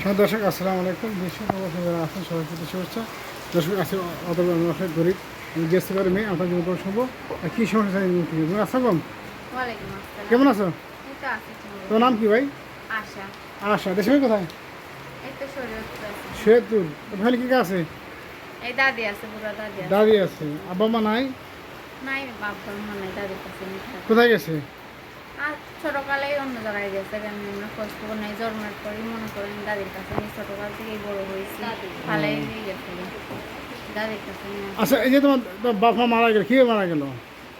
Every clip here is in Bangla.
হ্যাঁ দর্শক আসসালামু আলাইকুম। বিশ্ব যারা আছেন সবাই প্রতি শুভেচ্ছা। দর্শক আছে অতএব অনেক গরিব আমি গেস্ট পারি মেয়ে আপনার জন্য শুনব আর কী সমস্যা তুমি আসসালাম কেমন আছো? এই তো আছি তোমার। তোমার নাম কি ভাই? আশা। আশা। দেশের কোথায়? শরীয়তপুর আছে। ওখানে কী আছে? দাদি আছে দাদি আছে। আব্বা মা নাই। কোথায় গেছে? আর ছোটকালেই অন্য জায়গায় গেছে কেন আমরা খোঁজ খবর নাই জন্মের পরই মনে করেন দাদির কাছে আমি ছোটকাল থেকেই বড় হয়েছি। ভালোই গেছে দাদির কাছে আচ্ছা এই যে তোমার তোমার বাপ মারা গেল কীভাবে মারা গেল?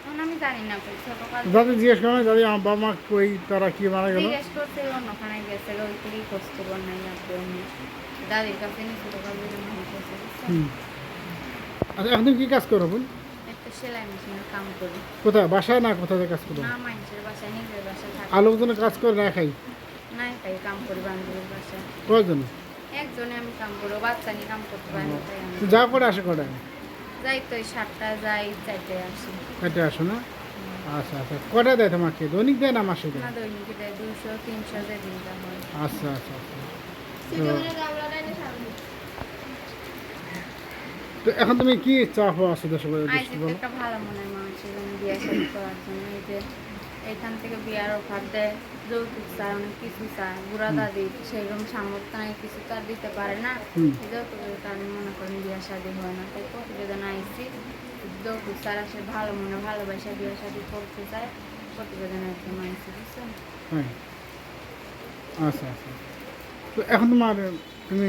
এখন আমি জানি না ছোটকাল দাদি জিজ্ঞেস করো না, দাদি আমার বাবা মা কই তারা কি মারা গেল? জিজ্ঞেস করতে অন্যখানে গেছে ওই থেকেই খোঁজ খবর নাই অন্য দাদির কাছে নিয়ে ছোটকাল থেকে মনে করছে আচ্ছা এখন তুমি কী কাজ করো একটা সেলাই মেশিনের কাম করি। কোথায়? বাসায় না কোথায় কাজ করো? না মানুষের বাসায় নিজের বাসায় থাকি। আলোর জন্য কাজ করে না খাই? নাই তাই কাম করি বান্ধবীর বাসায়। প্রয়োজন একজনে আমি কাম করি বাচ্চা নিয়ে কাম করতে পারি না তাই আমি। যা করে আসে যাই তো সাতটা যাই চারটে আসি না? আচ্ছা আচ্ছা। কটা দেয় তোমাকে? দৈনিক দেয় না মাসে দেয়? না দৈনিক দেয় দুশো তিনশো যে আচ্ছা আচ্ছা আচ্ছা। তো এখন তুমি কি চা পাওয়া আছে দেশ একটা ভালো মনের জন্য বিয়ে শাদী করার জন্য। এই যে এখান থেকে বিয়ার অফার দেয় যৌতুক চায় অনেক কিছু চায় বুড়া দাদি সেরকম সামর্থ্য নাই কিছু তো আর দিতে পারে না। যৌতুকের কারণে মনে করেন বিয়ে শাদী হয় না। তাই প্রতিবেদন আইসি যৌতুক স্যার আসে ভালো মনে ভালোবাসা বিয়ে শাদী করতে চায়। প্রতিবেদন একদম আইসি বুঝছেন? হ্যাঁ। আচ্ছা আচ্ছা। তো এখন তোমার তুমি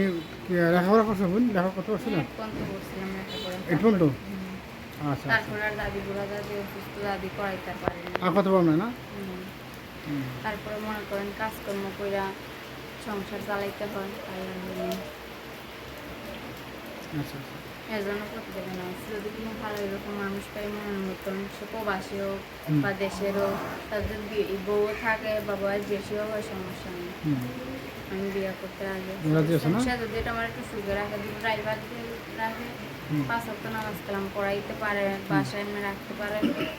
লেখাপড়া করছ বোন? লেখা কত করছ না? লেখাপড়া এই পর্যন্ত? আচ্ছা আচ্ছা। তারপর আর দাদি বুড়া দাদি অসুস্থ দাদি করাইতে পারে আর কত পারবে না। তারপরে মনে করেন কাজকর্ম কইরা সংসার চালাইতে হয় আর আচ্ছা আচ্ছা। এর জন্য প্রতিবেদন আছে যদি কোনো ভালো এরকম মানুষ পাই মনের মতন সে প্রবাসী হোক বা দেশের হোক তাদের বউ থাকে বা বয়স বেশিও হয় সমস্যা নেই। আমি বিয়ে করতে আগে রাজি আছো না? সে যদি এটা আমার একটু সুখে রাখে দুটো ড্রাইভার রাখে পাঁচ সপ্তাহ নামাজ কালাম পড়াইতে পারে বাসায় এমনি রাখতে পারে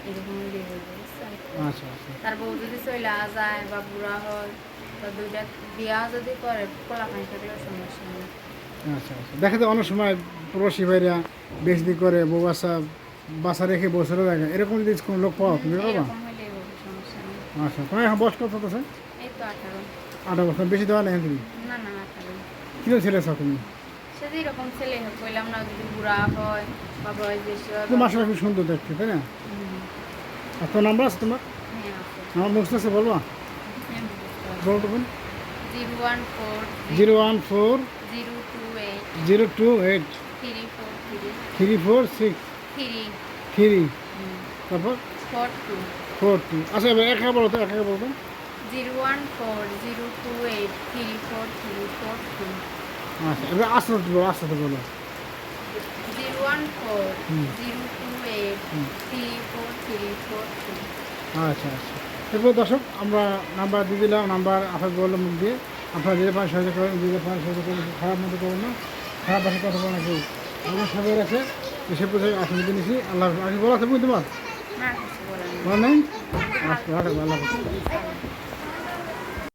এরকম বিয়ে হয়ে বুঝছেন আচ্ছা আচ্ছা। তার বউ যদি চলে যায় বা বুড়া হয় বা দুইটা বিয়া যদি করে কোলাপানি থাকলেও সমস্যা নেই। আচ্ছা আচ্ছা। দেখা যায় অনেক সময় প্রবাসী ভাইরা বেশি করে বউ বাসা বাসা রেখে বসে রাখে এরকম যদি কোনো লোক পাও তুমি পাবা? নেই। আচ্ছা তোমার এখন বয়স কত আছে? আঠারো। বছর বেশি দেওয়া নেই তুমি? না না আঠারো। কীরকম ছেলে আছো তুমি? সে যে এরকম ছেলে হোক কইলাম না যদি বুড়া হয় বা বয়স বেশি হয় তুমি মাসে খুব সুন্দর দেখতে তাই না? আর তোমার নাম্বার আছে তোমার? হ্যাঁ আমার আছে বলবা? Zero one four zero one four zero two eight. Zero two eight. Three four six three তারপর ফোর টু ফোর টু আচ্ছা এবার একা বলো তো একা বলো zero one four zero two eight three four three four two আচ্ছা এবার আস্তে বলো আস্তে আস্তে বলো zero one four zero two eight three four three four two আচ্ছা আচ্ছা। এরপর দর্শক আমরা নাম্বার দিয়ে দিলাম নাম্বার আপনাকে বললাম দিয়ে। আপনারা যেতে পারেন সহযোগ করেন যেতে পারেন সহযোগ করেন খারাপ মতো করবেন না। খারাপ ভাষা কথা বলা কেউ। আমার সবাই আছে এসে পথে আসলে নিয়েছি আল্লাহ। আগে বলা আছে বুঝতে পার না কিছু বলেন বলা নেই আচ্ছা আল্লাহ।